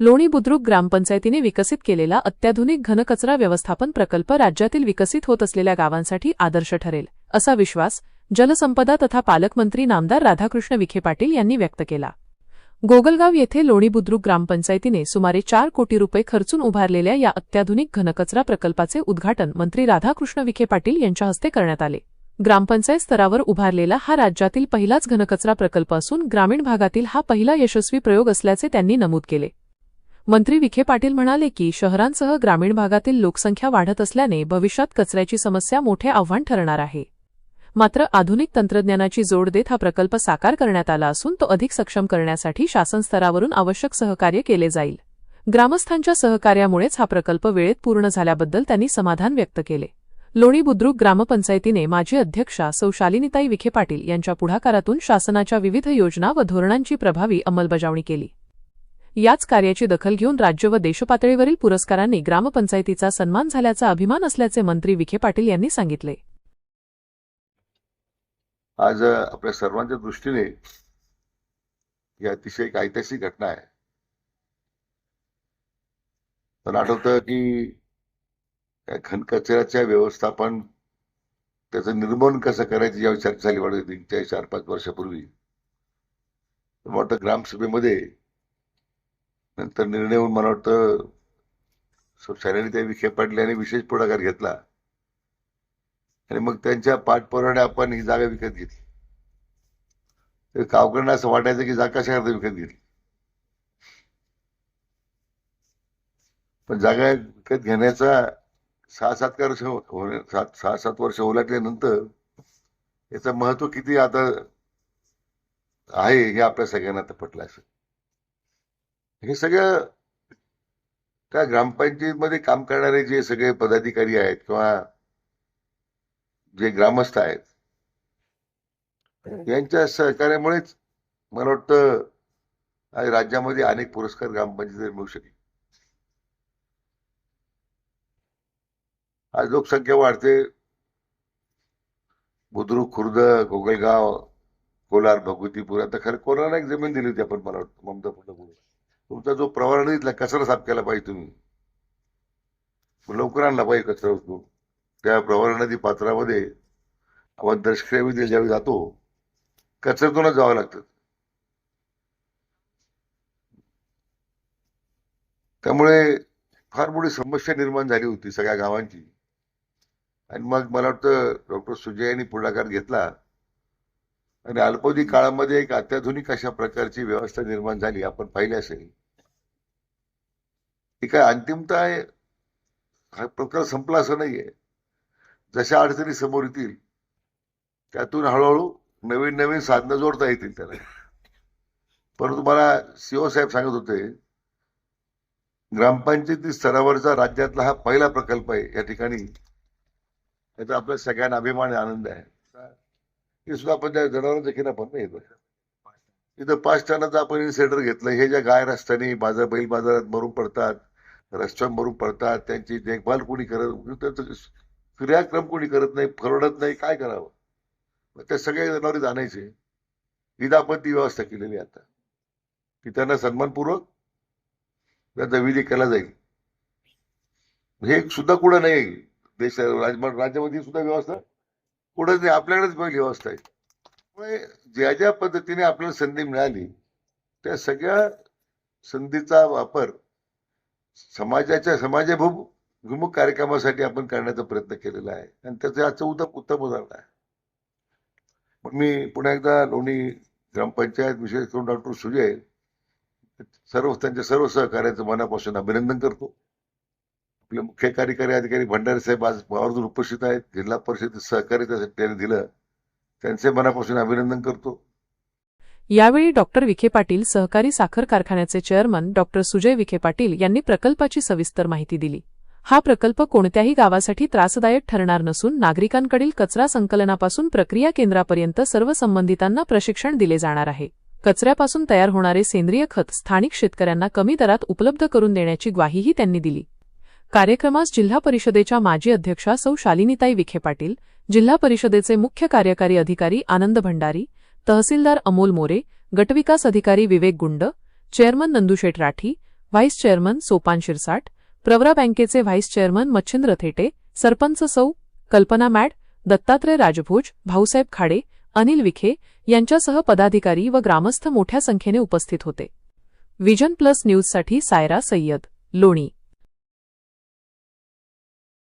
लोणी बुद्रुक ग्रामपंचायतीने विकसित केलेला अत्याधुनिक घनकचरा व्यवस्थापन प्रकल्प राज्यातील विकसित होत असलेल्या गावांसाठी आदर्श ठरेल असा विश्वास जलसंपदा तथा पालकमंत्री नामदार राधाकृष्ण विखे पाटील यांनी व्यक्त केला. गोगलगाव येथे लोणी बुद्रुक ग्रामपंचायतीने सुमारे चार कोटी रुपये खर्चून उभारलेल्या या अत्याधुनिक घनकचरा प्रकल्पाचे उद्घाटन मंत्री राधाकृष्ण विखे पाटील यांच्या हस्ते करण्यात आले. ग्रामपंचायत स्तरावर उभारलेला हा राज्यातील पहिलाच घनकचरा प्रकल्प असून ग्रामीण भागातील हा पहिला यशस्वी प्रयोग असल्याचे त्यांनी नमूद केले. मंत्री विखे पाटील म्हणाले की शहरांसह ग्रामीण भागातील लोकसंख्या वाढत असल्याने भविष्यात कचऱ्याची समस्या मोठे आव्हान ठरणार आहे. मात्र आधुनिक तंत्रज्ञानाची जोड देत हा प्रकल्प साकार करण्यात आला असून तो अधिक सक्षम करण्यासाठी शासन स्तरावरून आवश्यक सहकार्य केले जाईल. ग्रामस्थांच्या सहकार्यामुळेच हा प्रकल्प वेळेत पूर्ण झाल्याबद्दल त्यांनी समाधान व्यक्त केले. लोणी बुद्रुक ग्रामपंचायतीने माजी अध्यक्षा सौ शालिनीताई विखे पाटील यांच्या पुढाकारातून शासनाच्या विविध योजना व धोरणांची प्रभावी अंमलबजावणी केली. याच कार्याची दखल घेऊन राज्य व देशपातळीवरील पुरस्कारांनी ग्रामपंचायतीचा सन्मान झाल्याचा अभिमान असल्याचे मंत्री विखे पाटील यांनी सांगितले. आज आपल्या सर्वांच्या दृष्टीने ही अतिशय एक ऐतिहासिक घटना आहे. मला आठवतं की घनकचऱ्याच्या व्यवस्थापन त्याचं निर्मूलन कसं करायचं यावर चर्चा झाली वाटत तीन चार पाच वर्षापूर्वी वाटतं ग्रामसभेमध्ये नंतर निर्णय होऊन मला वाटतं त्या विखे पाटील विशेष पुढाकार घेतला. आणि मग त्यांच्या पाठपुराने आपण ही जागा विकत घेतली. तर गावकऱ्यांना असं वाटायचं की जागा कशाकरता विकत घेतली. पण जागा विकत घेण्याचा सहा हो-, हो-, सात वर्ष होण्या- सात सहा सात वर्ष ओलाटल्यानंतर याचं महत्त्व किती आता आहे हे आपल्या सगळ्यांना आता पटलं असं हे सगळं त्या ग्रामपंचायतीमध्ये काम करणारे जे सगळे पदाधिकारी आहेत किंवा जे ग्रामस्थ आहेत यांच्या सहकार्यामुळेच मला वाटतं आज राज्यामध्ये अनेक पुरस्कार ग्रामपंचायतीला मिळू शकले. आज लोकसंख्या वाढते. बुद्रुक खुर्द गोगलगाव कोलार भगवतीपूर आता खरं कोणाला एक जमीन दिली होती आपण मला वाटतं ममता फुलपूर तुमचा जो प्रवार नदीतला कचरा साफ केला पाहिजे तुम्ही? लवकर आणला पाहिजे कचरा उचलून. त्या प्रवरा नदी पात्रामध्ये आपण दर्शक्रियाविधी ज्यावेळी जातो कचऱ्यातूनच जावं लागतं. त्यामुळे फार मोठी समस्या निर्माण झाली होती सगळ्या गावांची. आणि मग मला वाटतं डॉक्टर सुजय यांनी पुढाकार घेतला. आणि अल्पावधी काळामध्ये एक अत्याधुनिक अशा प्रकारची व्यवस्था निर्माण झाली आपण पाहिली असेल. ती काय अंतिमता आहे. हा प्रकार संपला असं नाहीये. जशा अडचणी समोर येतील त्यातून हळूहळू नवीन नवीन साधनं जोडता येतील त्याला. परंतु मला सीओ साहेब सांगत होते ग्रामपंचायती स्तरावरचा राज्यातला हा पहिला प्रकल्प आहे या ठिकाणी. याचा आपल्या सगळ्यांना अभिमान आणि आनंद आहे. ते सुद्धा आपण त्या जनावरांच्या देखील आपण नाही येतो इथं पाच टनाचा आपण इन्सेंटर घेतलं. हे ज्या गाय रस्त्याने बाजार बैल बाजारात मरून पडतात रस्त्यावर मरून पडतात त्यांची देखभाल कोणी करत त्यांचं क्रियाक्रम कोणी करत नाही परवडत नाही काय करावं? मग त्या सगळ्या जनावरे जाणायचे तिथं आपण ती व्यवस्था केलेली आहे आता. की त्यांना सन्मानपूर्वक त्याचा विधी केला जाईल. हे सुद्धा कुठं नाही. देश राज- राज्यामध्ये सुद्धा व्यवस्था कुठंच नाही आपल्याकडेच पहिली व्यवस्था आहे. त्यामुळे ज्या ज्या पद्धतीने आपल्याला संधी मिळाली त्या सगळ्या संधीचा वापर समाजाच्या समाजाभिमुख कार्यक्रमासाठी आपण करण्याचा प्रयत्न केलेला आहे. आणि त्याचं आजचं उत्तम उत्तम उदाहरण आहे. मग मी पुन्हा एकदा लोणी ग्रामपंचायत विशेष करून डॉक्टर सुजय सर्व त्यांच्या सर्व सहकार्याचं मनापासून अभिनंदन करतो. आपले मुख्य कार्यकारी अधिकारी भंडारे साहेब आज आवर्जून उपस्थित आहेत. जिल्हा परिषद सहकार्य त्यासाठी त्यांनी दिलं. त्यांचे मनापासून अभिनंदन करतो. यावेळी डॉक्टर विखे पाटील सहकारी साखर कारखान्याचे चेअरमन डॉक्टर सुजय विखे पाटील यांनी प्रकल्पाची सविस्तर माहिती दिली. हा प्रकल्प कोणत्याही गावासाठी त्रासदायक ठरणार नसून नागरिकांकडील कचरा संकलनापासून प्रक्रिया केंद्रापर्यंत सर्व संबंधितांना प्रशिक्षण दिले जाणार आहे. कचऱ्यापासून तयार होणारे सेंद्रिय खत स्थानिक शेतकऱ्यांना कमी दरात उपलब्ध करून देण्याची ग्वाहीही त्यांनी दिली. कार्यक्रमास जिल्हा परिषदेच्या माजी अध्यक्षा सौ शालिनीताई विखे पाटील जिल्हा परिषदेचे मुख्य कार्यकारी अधिकारी आनंद भंडारी तहसीलदार अमोल मोरे गटविकास अधिकारी Vivek Gund chairman Nandusheth Rathi vice chairman Sopan Shirsat Pravara बँकेचे व्हाईस चेअरमन मच्छिंद्र थेटे सरपंच सौ कल्पना मॅड दत्तात्रय राजभोज भाऊसाहेब खाडे अनिल विखे यांच्यासह पदाधिकारी व ग्रामस्थ मोठ्या संख्येने उपस्थित होते. विजन प्लस न्यूजसाठी सायरा सय्यद लोणी.